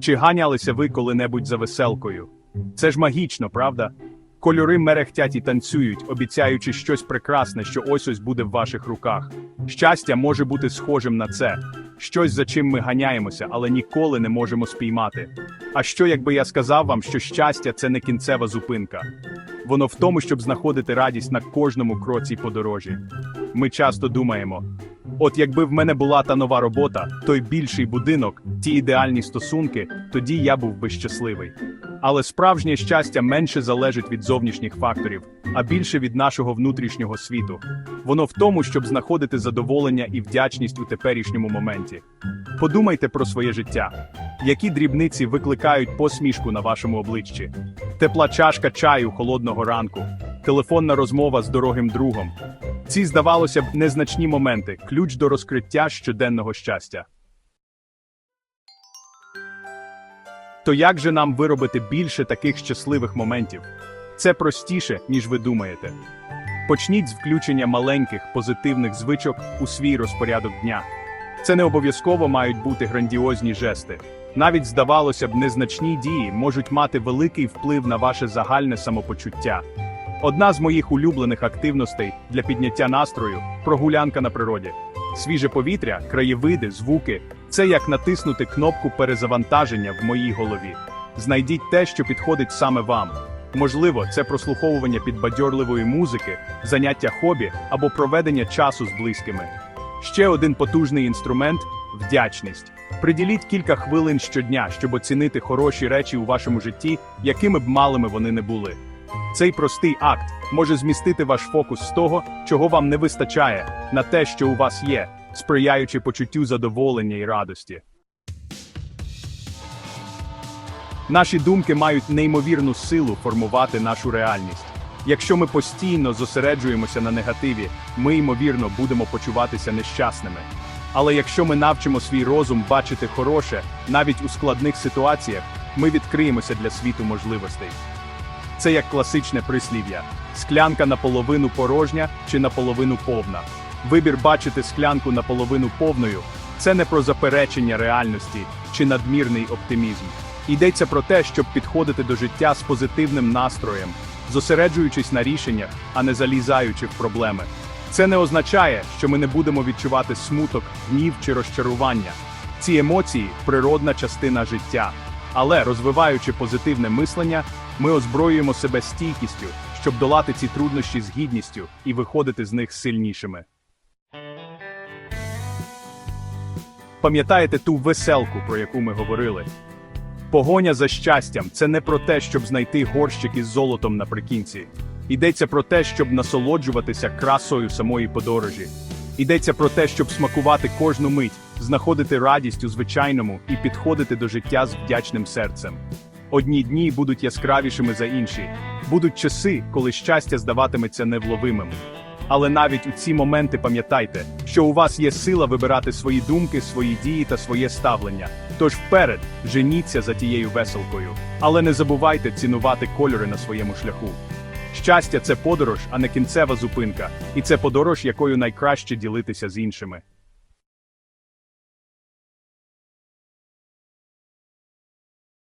Чи ганялися ви коли-небудь за веселкою? Це ж магічно, правда? Кольори мерехтять і танцюють, обіцяючи щось прекрасне, що ось ось буде в ваших руках. Щастя може бути схожим на це, щось за чим ми ганяємося, але ніколи не можемо спіймати. А що, якби я сказав вам, що щастя це не кінцева зупинка? Воно в тому, щоб знаходити радість на кожному кроці подорожі. Ми часто думаємо: от якби в мене була та нова робота, той більший будинок, ті ідеальні стосунки, тоді я був би щасливий. Але справжнє щастя менше залежить від зовнішніх факторів, а більше від нашого внутрішнього світу. Воно в тому, щоб знаходити задоволення і вдячність у теперішньому моменті. Подумайте про своє життя. Які дрібниці викликають посмішку на вашому обличчі? Тепла чашка чаю холодного ранку, телефонна розмова з дорогим другом. Ці, здавалося б, незначні моменти ключ до розкриття щоденного щастя. То як же нам виробити більше таких щасливих моментів? Це простіше, ніж ви думаєте. Почніть з включення маленьких позитивних звичок у свій розпорядок дня. Це не обов'язково мають бути грандіозні жести. Навіть, здавалося б, незначні дії можуть мати великий вплив на ваше загальне самопочуття. Одна з моїх улюблених активностей для підняття настрою прогулянка на природі. Свіже повітря, краєвиди, звуки це як натиснути кнопку перезавантаження в моїй голові. Знайдіть те, що підходить саме вам. Можливо, це прослуховування підбадьорливої музики, заняття хобі або проведення часу з близькими. Ще один потужний інструмент вдячність. Приділіть кілька хвилин щодня, щоб оцінити хороші речі у вашому житті, якими б малими вони не були. Цей простий акт може змістити ваш фокус з того, чого вам не вистачає, на те, що у вас є, сприяючи почуттю задоволення і радості. Наші думки мають неймовірну силу формувати нашу реальність. Якщо ми постійно зосереджуємося на негативі, ми ймовірно будемо почуватися нещасними. Але якщо ми навчимо свій розум бачити хороше, навіть у складних ситуаціях, ми відкриємося для світу можливостей. Це як класичне прислів'я: склянка наполовину порожня чи наполовину повна. Вибір бачити склянку наполовину повною це не про заперечення реальності чи надмірний оптимізм. Йдеться про те, щоб підходити до життя з позитивним настроєм, зосереджуючись на рішеннях, а не залізаючи в проблеми. Це не означає, що ми не будемо відчувати смуток, гнів чи розчарування. Ці емоції природна частина життя. Але розвиваючи позитивне мислення, ми озброюємо себе стійкістю, щоб долати ці труднощі з гідністю і виходити з них сильнішими. Пам'ятаєте ту веселку, про яку ми говорили? Погоня за щастям це не про те, щоб знайти горщик із золотом наприкінці. Йдеться про те, щоб насолоджуватися красою самої подорожі. Йдеться про те, щоб смакувати кожну мить, знаходити радість у звичайному і підходити до життя з вдячним серцем. Одні дні будуть яскравішими за інші, будуть часи, коли щастя здаватиметься невловимим. Але навіть у ці моменти пам'ятайте, що у вас є сила вибирати свої думки, свої дії та своє ставлення. Тож вперед, женіться за тією веселкою, але не забувайте цінувати кольори на своєму шляху. Щастя це подорож, а не кінцева зупинка, і це подорож, якою найкраще ділитися з іншими.